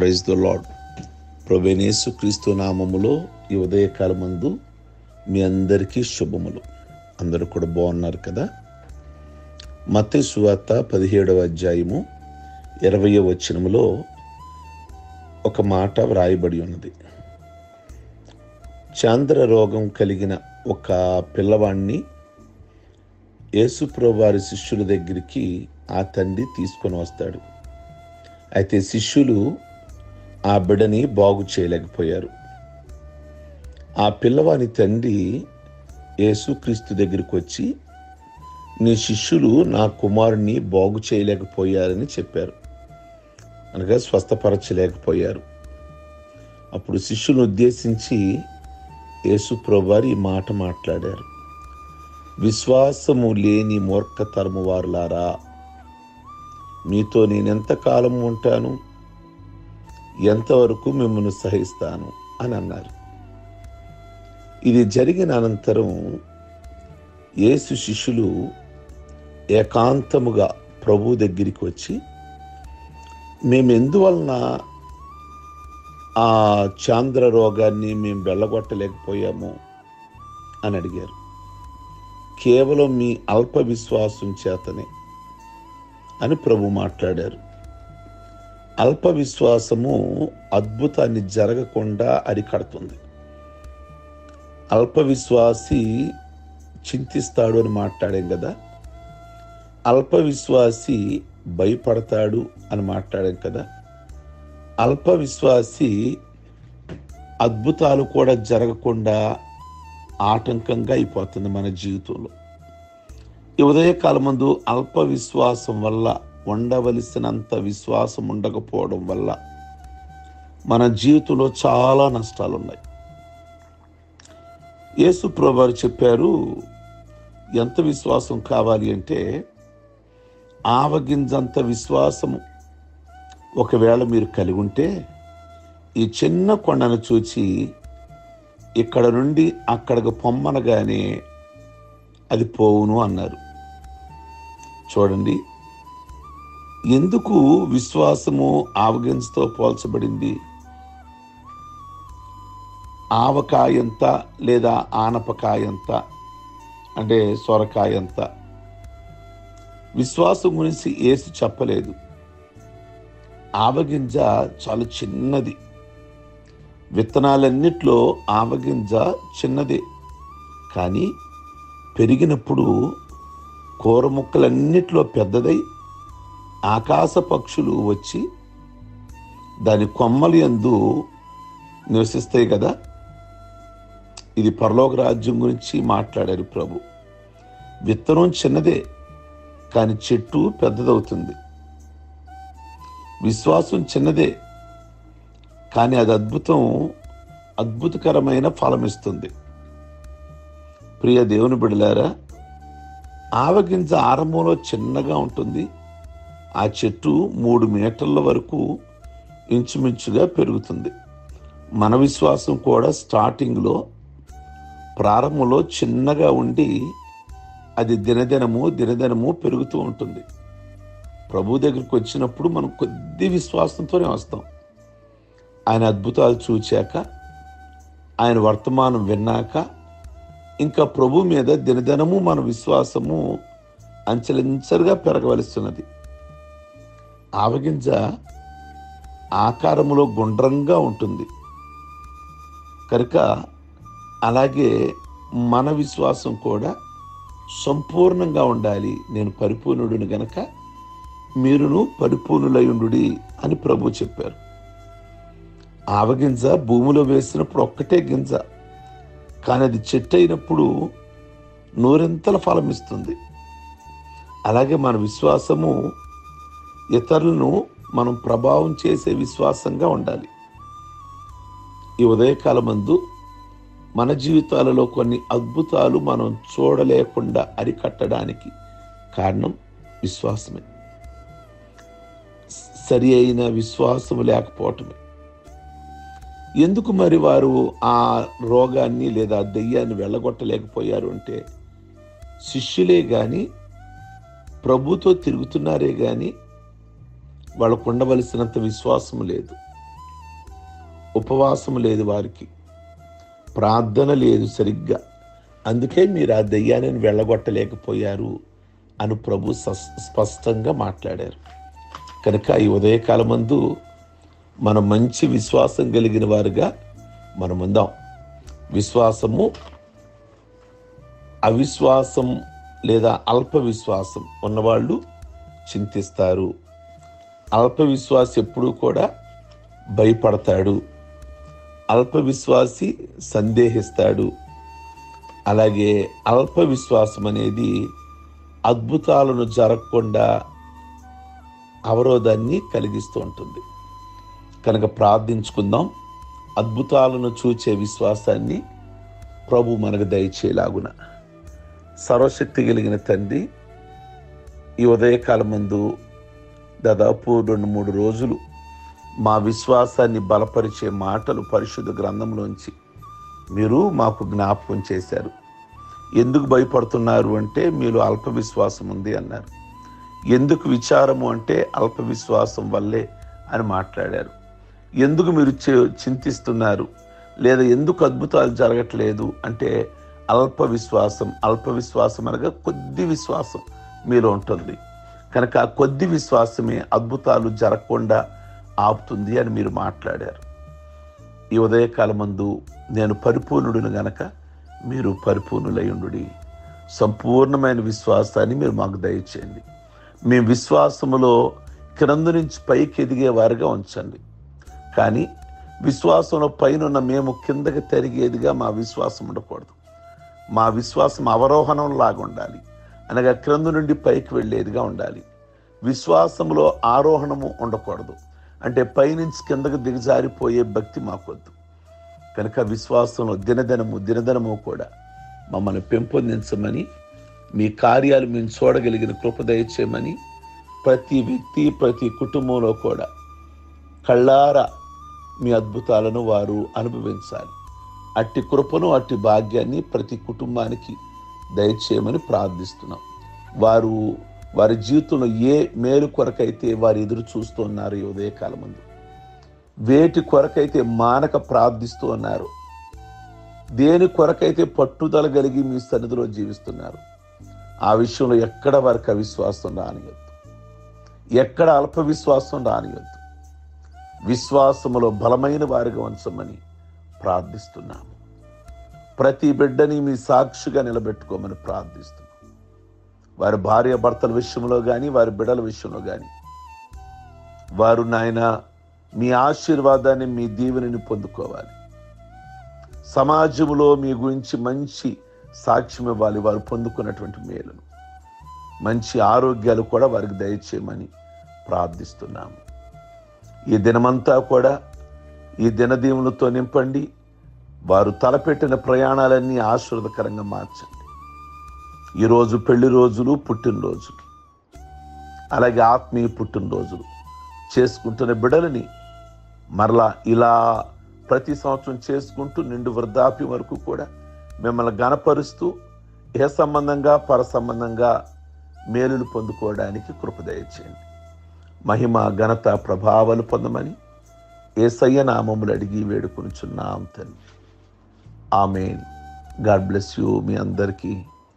Praise the lord ప్రవేణేసు క్రీస్తు నామములో ఈ ఉదయకాలమందు మీ అందరికీ శుభములు. అందరూ కూడా బాగున్నారు కదా? మత్తే సువార్త పదిహేడవ అధ్యాయము ఇరవయో వచనములో ఒక మాట వ్రాయబడి ఉన్నది. చాంద్ర రోగం కలిగిన ఒక పిల్లవాణ్ణి యేసుప్రభువారి శిష్యుల దగ్గరికి ఆ తండ్రి తీసుకొని వస్తాడు. అయితే శిష్యులు ఆ బిడ్డని బాగు చేయలేకపోయారు. ఆ పిల్లవాని తండ్రి యేసుక్రీస్తు దగ్గరికి వచ్చి నీ శిష్యులు నా కుమారుణ్ణి బాగు చేయలేకపోయారని చెప్పారు. అనగా స్వస్థపరచలేకపోయారు. అప్పుడు శిష్యులను ఉద్దేశించి యేసుప్రభువారు ఈ మాట మాట్లాడారు. విశ్వాసము లేని మూర్ఖతరము వారులారా మీతో నేనెంతకాలం ఉంటాను? ఎంతవరకు మిమ్మల్ని సహిస్తాను అని అన్నారు. ఇది జరిగిన అనంతరం యేసు శిష్యులు ఏకాంతముగా ప్రభు దగ్గరికి వచ్చి మేము ఎందువలన ఆ చాంద్ర రోగాన్ని మేము వెళ్ళగొట్టలేకపోయాము? అని అడిగారు. కేవలం మీ అల్ప విశ్వాసం చేతనే అని ప్రభు మాట్లాడారు. అల్ప విశ్వాసము అద్భుతాన్ని జరగకుండా అరికడుతుంది. అల్ప విశ్వాసి చింతిస్తాడు అని మాట్లాడాం కదా. అల్ప విశ్వాసి భయపడతాడు అని మాట్లాడాం కదా. అల్ప విశ్వాసి అద్భుతాలు కూడా జరగకుండా ఆటంకంగా అయిపోతుంది మన జీవితంలో. ఈ ఉదయకాలం ముందు అల్ప విశ్వాసం వల్ల ఉండవలసినంత విశ్వాసం ఉండకపోవడం వల్ల మన జీవితంలో చాలా నష్టాలు ఉన్నాయి యేసు ప్రభువారు చెప్పారు ఎంత విశ్వాసం కావాలి అంటే ఆవగింజంత విశ్వాసము. ఒకవేళ మీరు కలిగి ఉంటే ఈ చిన్న కొండను చూచి ఇక్కడ నుండి అక్కడికి పొమ్మనగానే అది పోవును అన్నారు. చూడండి ఎందుకు విశ్వాసము ఆవగింజతో పోల్చబడింది? ఆవకాయంత లేదా ఆనపకాయంత? అంటే సొరకాయంత. విశ్వాసం గురించి ఏసి చెప్పలేదు. ఆవగింజ చాలా చిన్నది. విత్తనాలన్నిట్లో ఆవగింజ చిన్నదే. కానీ పెరిగినప్పుడు కూర ముక్కలన్నిట్లో పెద్దదై ఆకాశ పక్షులు వచ్చి దాని కొమ్మలు ఎందు నివసిస్తాయి కదా? ఇది పరలోక రాజ్యం గురించి మాట్లాడారు ప్రభు. విత్తనం చిన్నదే కానీ చెట్టు పెద్దదవుతుంది. విశ్వాసం చిన్నదే కానీ అది అద్భుతం అద్భుతకరమైన ఫలం ఇస్తుంది ప్రియ దేవుని బిడలారా ఆవగింజ ఆరంభంలో చిన్నగా ఉంటుంది ఆ చెట్టు మూడు మీటర్ల వరకు ఇంచుమించుగా పెరుగుతుంది. మన విశ్వాసం కూడా స్టార్టింగ్లో ప్రారంభంలో చిన్నగా ఉండి అది దినదినము దినదినము పెరుగుతూ ఉంటుంది. ప్రభు దగ్గరికి వచ్చినప్పుడు మనం కొద్ది విశ్వాసంతోనే వస్తాం. ఆయన అద్భుతాలు చూచాక ఆయన వర్తమానం విన్నాక ఇంకా ప్రభు మీద దినదినము మన విశ్వాసము అంచెలంచెలుగా పెరగవలస్తున్నది ఆవగింజ ఆకారములో గుండ్రంగా ఉంటుంది. కనుక అలాగే మన విశ్వాసం కూడా సంపూర్ణంగా ఉండాలి. నేను పరిపూర్ణుడిని గనక మీరును పరిపూర్ణులయుండు అని ప్రభు చెప్పారు. ఆవగింజ భూమిలో వేసినప్పుడు ఒక్కటే గింజ. కానీ అది చెట్టు అయినప్పుడు నూరెంతల ఫలం ఇస్తుంది అలాగే మన విశ్వాసము ఇతరులను మనం ప్రభావం చేసే విశ్వాసంగా ఉండాలి. ఈ ఉదయకాలమందు మన జీవితాలలో కొన్ని అద్భుతాలు మనం చూడలేకుండా అరికట్టడానికి కారణం విశ్వాసమే. సరి అయిన విశ్వాసం లేకపోవటమే. ఎందుకు మరి వారు ఆ రోగాన్ని లేదా దెయ్యాన్ని వెళ్ళగొట్టలేకపోయారు అంటే శిష్యులే కానీ ప్రభుతో తిరుగుతున్నారే కానీ వాళ్ళకు ఉండవలసినంత విశ్వాసం లేదు. ఉపవాసం లేదు వారికి. ప్రార్థన లేదు సరిగ్గా. అందుకే మీరు ఆ దెయ్యాన్ని వెళ్ళగొట్టలేకపోయారు అని ప్రభు స్పష్టంగా మాట్లాడారు. కనుక ఈ ఉదయకాలమందు మనం మంచి విశ్వాసం కలిగిన వారుగా మనం ఉందాం విశ్వాసము అవిశ్వాసం లేదా అల్ప విశ్వాసం ఉన్నవాళ్ళు చింతిస్తారు. అల్ప విశ్వాసి ఎప్పుడూ కూడా భయపడతాడు. అల్ప విశ్వాసి సందేహిస్తాడు. అలాగే అల్ప విశ్వాసం అనేది అద్భుతాలను జరగకుండా అవరోధాన్ని కలిగిస్తూ ఉంటుంది. కనుక ప్రార్థించుకుందాం. అద్భుతాలను చూచే విశ్వాసాన్ని ప్రభు మనకు దయచేలాగున. సర్వశక్తి కలిగిన తండ్రి ఈ ఉదయకాలం ముందు దాదాపు రెండు మూడు రోజులు మా విశ్వాసాన్ని బలపరిచే మాటలు పరిశుద్ధ గ్రంథంలోంచి మీరు మాకు జ్ఞాపకం చేశారు. ఎందుకు భయపడుతున్నారు అంటే మీలో అల్ప విశ్వాసం ఉంది అన్నారు. ఎందుకు విచారము అంటే అల్ప విశ్వాసం వల్లే అని మాట్లాడారు. ఎందుకు మీరు చింతిస్తున్నారు? లేదా ఎందుకు అద్భుతాలు జరగట్లేదు అంటే అల్ప విశ్వాసం అల్ప విశ్వాసం అనగా కొద్ది విశ్వాసం మీలో ఉంటుంది. కనుక ఆ కొద్ది విశ్వాసమే అద్భుతాలు జరగకుండా ఆపుతుంది అని మీరు మాట్లాడారు. ఈ ఉదయకాలమందు నేను పరిపూర్ణుడిని గనక మీరు పరిపూర్ణులయ్యుండు సంపూర్ణమైన విశ్వాసాన్ని మీరు మాకు దయచేయండి. మీ విశ్వాసములో క్రింద నుంచి పైకి ఎదిగే వారుగా ఉంచండి. కానీ విశ్వాసంలో పైన మేము కిందకి తిరిగేదిగా మా విశ్వాసం ఉండకూడదు. మా విశ్వాసం అవరోహణం లాగా ఉండాలి అనగా క్రింద నుండి పైకి వెళ్ళేదిగా ఉండాలి. విశ్వాసంలో ఆరోహణము ఉండకూడదు. అంటే పైనుంచి కిందకు దిగజారిపోయే భక్తి మాకొద్దు. కనుక విశ్వాసంలో దినదినము దినదినము కూడా మమ్మల్ని పెంపొందించమని మీ కార్యాలు మేము చూడగలిగిన కృప దయచేయమని ప్రతి వ్యక్తి ప్రతి కుటుంబంలో కూడా కళ్ళారా మీ అద్భుతాలను వారు అనుభవించాలి. అట్టి కృపను అట్టి భాగ్యాన్ని ప్రతి కుటుంబానికి దయచేయమని ప్రార్థిస్తున్నాం. వారు వారి జీవితంలో ఏ మేలు కొరకైతే వారు ఎదురు చూస్తున్నారు ఈ ఉదయకాలం ముందు వేటి కొరకైతే మానక ప్రార్థిస్తూ ఉన్నారు దేని కొరకైతే పట్టుదల కలిగి మీ సన్నిధిలో జీవిస్తున్నారు ఆ విషయంలో ఎక్కడ వారికి అవిశ్వాసం రానియొద్దు. ఎక్కడ అల్ప విశ్వాసం రానియొద్దు. విశ్వాసములో బలమైన వారిగా ఉంచమని ప్రార్థిస్తున్నాము. ప్రతి బిడ్డని మీ సాక్షిగా నిలబెట్టుకోమని ప్రార్థిస్తున్నాం. వారి భార్య భర్తల విషయంలో కానీ వారి బిడ్డల విషయంలో కానీ వారు నాయన మీ ఆశీర్వాదాన్ని మీ దీవెనని పొందుకోవాలి. సమాజంలో మీ గురించి మంచి సాక్ష్యం ఇవ్వాలి వారు పొందుకున్నటువంటి మేలును. మంచి ఆరోగ్యాలు కూడా వారికి దయచేయమని ప్రార్థిస్తున్నాము. ఈ దినమంతా కూడా ఈ దినదీవులతో నింపండి. వారు తలపెట్టిన ప్రయాణాలన్నీ ఆశీర్వదకరంగా మార్చండి. ఈరోజు పెళ్ళి రోజులు పుట్టినరోజులు అలాగే ఆత్మీయ పుట్టినరోజులు చేసుకుంటున్న బిడలని మరలా ఇలా ప్రతి సంవత్సరం చేసుకుంటూ నిండు వృద్ధాప్యం వరకు కూడా మిమ్మల్ని గనపరుస్తూ ఏ సంబంధంగా పర సంబంధంగా మేలులు పొందుకోవడానికి కృపదయచేయండి మహిమ ఘనత ప్రభావాలు పొందమని ఏసయ్య నామములు అడిగి వేడుకొనుచున్నాం తండ్రి. ఆమెన్ గాడ్ బ్లెస్ యూ మీ అందరికీ